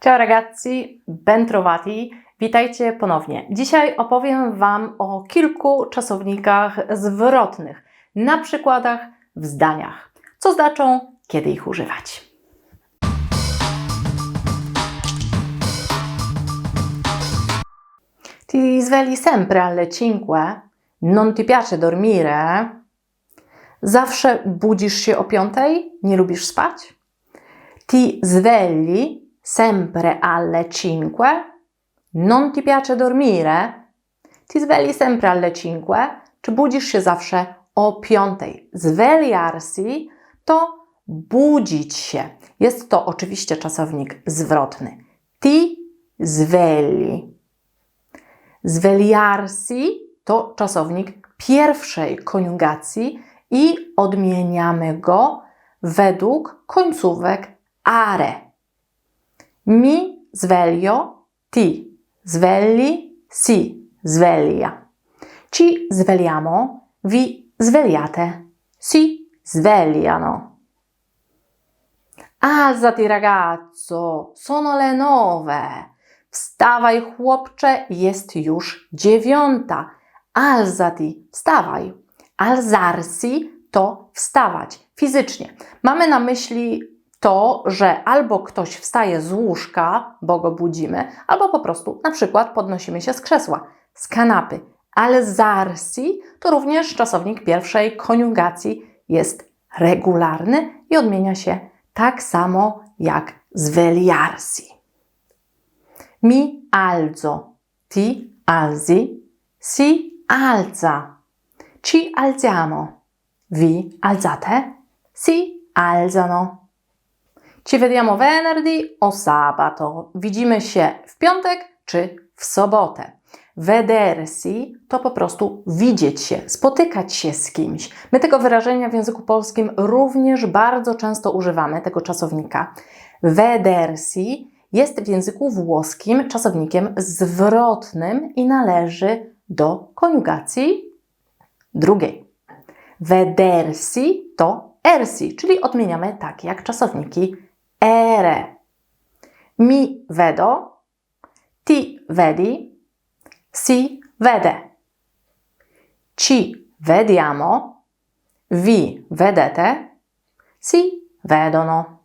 Ciao ragazzi, ben trovati. Witajcie ponownie. Dzisiaj opowiem Wam o kilku czasownikach zwrotnych na przykładach w zdaniach. Co znaczą, kiedy ich używać. Ti svegli sempre alle cinque? Non ti piace dormire? Zawsze budzisz się o piątej? Nie lubisz spać? Ti svegli sempre alle cinque? Non ti piace dormire? Ti svegli sempre alle cinque? Czy budzisz się zawsze o piątej? Svegliarsi to budzić się. Jest to oczywiście czasownik zwrotny. Ti svegli. Svegliarsi to czasownik pierwszej koniugacji i odmieniamy go według końcówek are. Mi sveglio, ti svegli, si sveglia. Ci svegliamo, vi svegliate, si svegliano. Alzati ragazzo, sono le nove. Wstawaj chłopcze, jest już dziewiąta. Alzati, wstawaj. Alzarsi to wstawać fizycznie. Mamy na myśli to, że albo ktoś wstaje z łóżka, bo go budzimy, albo po prostu na przykład podnosimy się z krzesła, z kanapy. Alzarsi to również czasownik pierwszej koniugacji jest regularny i odmienia się tak samo jak svegliarsi. Mi alzo, ti alzi, si alza. Ci alziamo. Vi alzate? Si alzano. Ci vediamo venerdì o sabato. Widzimy się w piątek czy w sobotę. Vedersi to po prostu widzieć się, spotykać się z kimś. My tego wyrażenia w języku polskim również bardzo często używamy, tego czasownika. Vedersi jest w języku włoskim czasownikiem zwrotnym i należy do koniugacji drugiej. Vedersi to ersi, czyli odmieniamy tak jak czasowniki ere. Mi vedo, ti vedi, si vede. Ci vediamo, vi vedete, si vedono.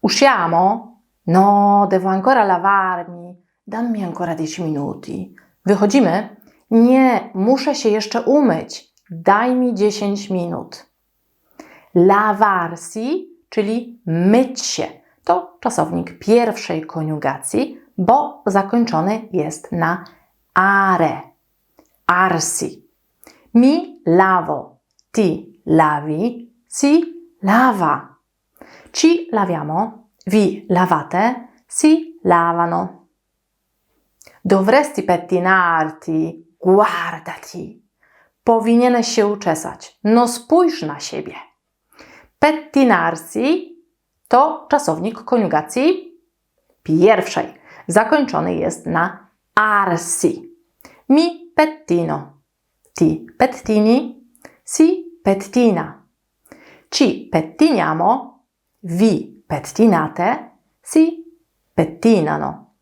Usciamo? No, devo ancora lavarmi. Dammi ancora 10 minuti. Wychodzimy? Nie, muszę się jeszcze umyć. Daj mi 10 minut. Lavarsi, czyli myć się, to czasownik pierwszej koniugacji, bo zakończony jest na are. Arsi. Mi lavo, ti lavi, si lava. Ci laviamo, vi lavate, si lavano. Dovresti pettinarti, guardati. Powinieneś się uczesać. No spójrz na siebie. Pettinarsi to czasownik koniugacji pierwszej. Zakończony jest na arsi. Mi pettino. Ti pettini. Si pettina. Ci pettiniamo vi pettinate, si pettinano.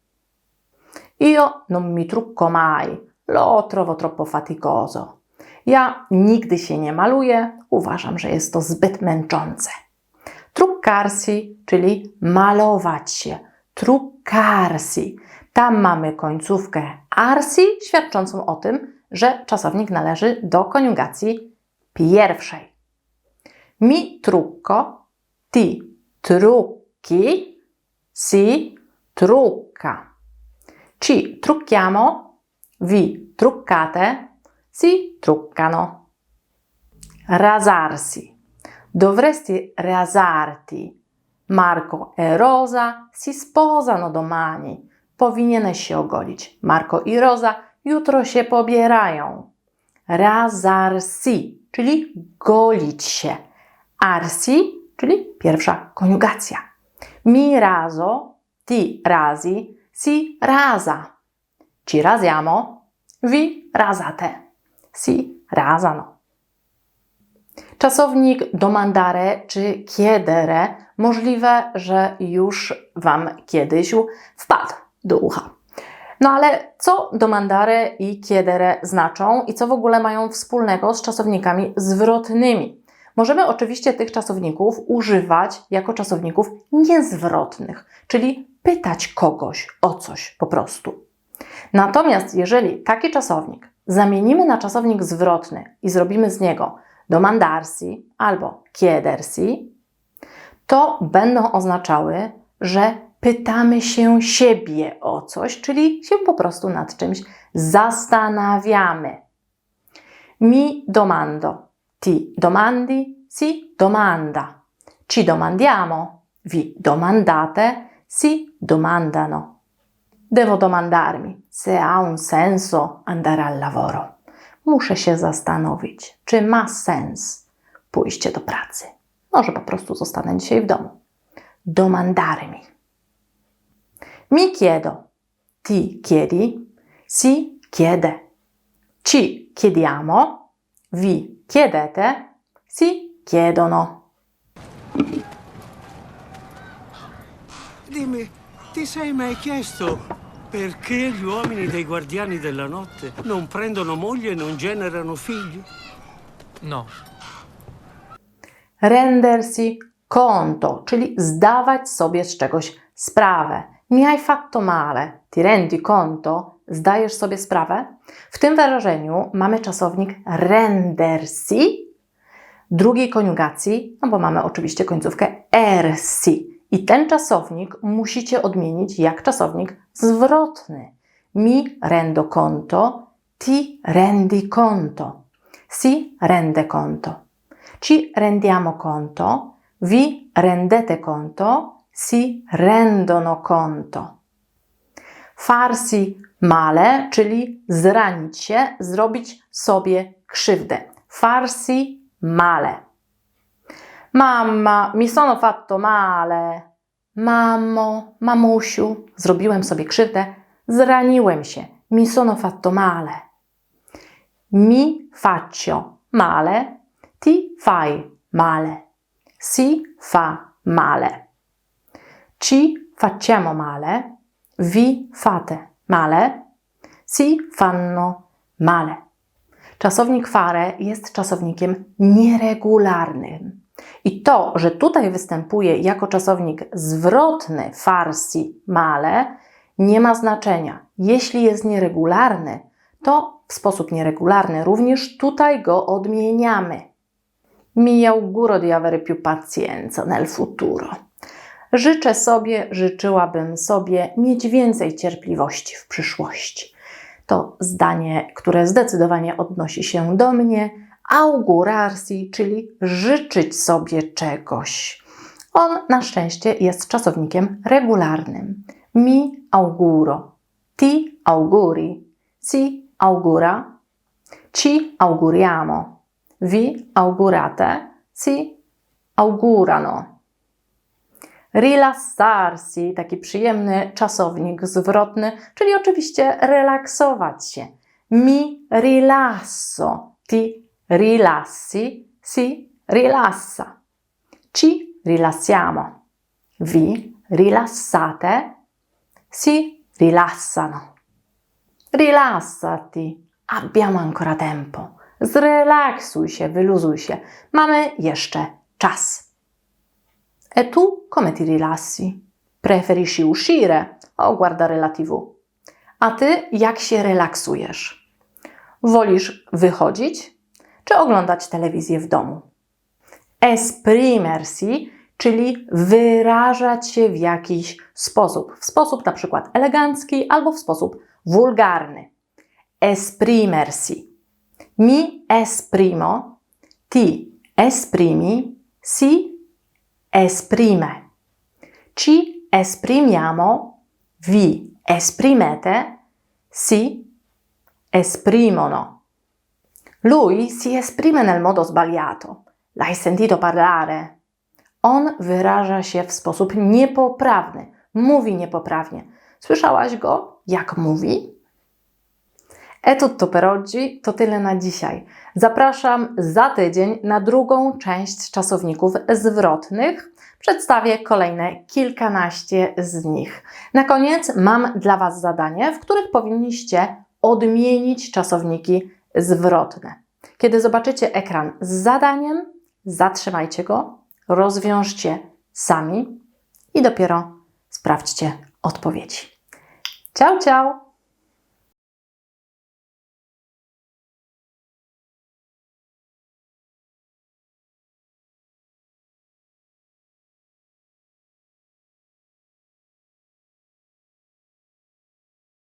Io non mi trucco mai, lo trovo troppo faticoso. Ja nigdy się nie maluję, uważam, że jest to zbyt męczące. Truccarsi, czyli malować się. Truccarsi. Tam mamy końcówkę arsi, świadczącą o tym, że czasownik należy do koniugacji pierwszej. Mi trucco, ti trucchi, si trucca. Ci trucchiamo, vi truccate, si truccano. Rasarsi. Dovresti rasarti. Marco e Rosa si sposano domani. Powinieneś się ogolić. Marco i Rosa jutro się pobierają. Razarsi, czyli golić się. Arsi czyli pierwsza koniugacja. Mi razo, ti razi, si raza. Ci raziamo, vi razate, si razano. Czasownik domandare czy chiedere możliwe, że już Wam kiedyś wpadł do ucha. No ale co domandare i chiedere znaczą i co w ogóle mają wspólnego z czasownikami zwrotnymi? Możemy oczywiście tych czasowników używać jako czasowników niezwrotnych, czyli pytać kogoś o coś po prostu. Natomiast jeżeli taki czasownik zamienimy na czasownik zwrotny i zrobimy z niego domandarsi albo chiedersi, to będą oznaczały, że pytamy się siebie o coś, czyli się po prostu nad czymś zastanawiamy. Mi domando, ti domandi, si domanda. Ci domandiamo, vi domandate, si domandano. Devo domandarmi se ha un senso andare al lavoro. Muszę się zastanowić, czy ma sens pójście do pracy. Może po prostu zostanę dzisiaj w domu. Domandarmi. Mi chiedo, ti chiedi, si chiede. Ci chiediamo, vi chiedete, si chiedono. Dimmi, ti sei mai chiesto perché gli uomini dei guardiani della notte non prendono moglie e non generano figli? No, rendersi conto, czyli zdawać sobie z czegoś sprawę. Mi hai fatto male, ti rendi conto? Zdajesz sobie sprawę? W tym wyrażeniu mamy czasownik rendersi, drugiej koniugacji, no bo mamy oczywiście końcówkę ersi. I ten czasownik musicie odmienić jak czasownik zwrotny. Mi rendo conto, ti rendi conto, si rende conto. Ci rendiamo conto, vi rendete conto, si rendono conto. Farsi male, czyli zranić się, zrobić sobie krzywdę. Farsi male. Mamma, mi sono fatto male. Mamo, mamusiu, zrobiłem sobie krzywdę, zraniłem się. Mi sono fatto male. Mi faccio male, ti fai male. Si fa male. Ci facciamo male, vi fate male, si fanno male. Czasownik fare jest czasownikiem nieregularnym. I to, że tutaj występuje jako czasownik zwrotny farsi male, nie ma znaczenia. Jeśli jest nieregularny, to w sposób nieregularny również tutaj go odmieniamy. Mi auguro di avere più pazienza nel futuro. Życzę sobie, życzyłabym sobie mieć więcej cierpliwości w przyszłości. To zdanie, które zdecydowanie odnosi się do mnie, augurarsi, czyli życzyć sobie czegoś. On na szczęście jest czasownikiem regularnym. Mi auguro, ti auguri, si augura, ci auguriamo, vi augurate, si augurano. Rilassarsi, taki przyjemny czasownik zwrotny, czyli oczywiście relaksować się. Mi rilasso, ti rilassi, si rilassa. Ci rilassiamo. Vi rilassate, si rilassano. Rilassati. Abbiamo ancora tempo. Zrelaksuj się, wyluzuj się. Mamy jeszcze czas. E tu come ti rilassi? Preferisci uscire o guardare la TV? A ty jak się relaksujesz? Wolisz wychodzić czy oglądać telewizję w domu? Esprimersi, czyli wyrażać się w jakiś sposób. W sposób na przykład elegancki albo w sposób wulgarny. Esprimersi. Mi esprimo, ti esprimi, si esprime. Ci esprimiamo, vi esprimete, si esprimono. Lui si esprime nel modo sbagliato. L'hai sentito parlare? On wyraża się w sposób niepoprawny, mówi niepoprawnie. Słyszałaś go, jak mówi? E tutto per oggi, to tyle na dzisiaj. Zapraszam za tydzień na drugą część czasowników zwrotnych. Przedstawię kolejne kilkanaście z nich. Na koniec mam dla Was zadanie, w których powinniście odmienić czasowniki zwrotne. Kiedy zobaczycie ekran z zadaniem, zatrzymajcie go, rozwiążcie sami i dopiero sprawdźcie odpowiedzi. Ciao, ciao!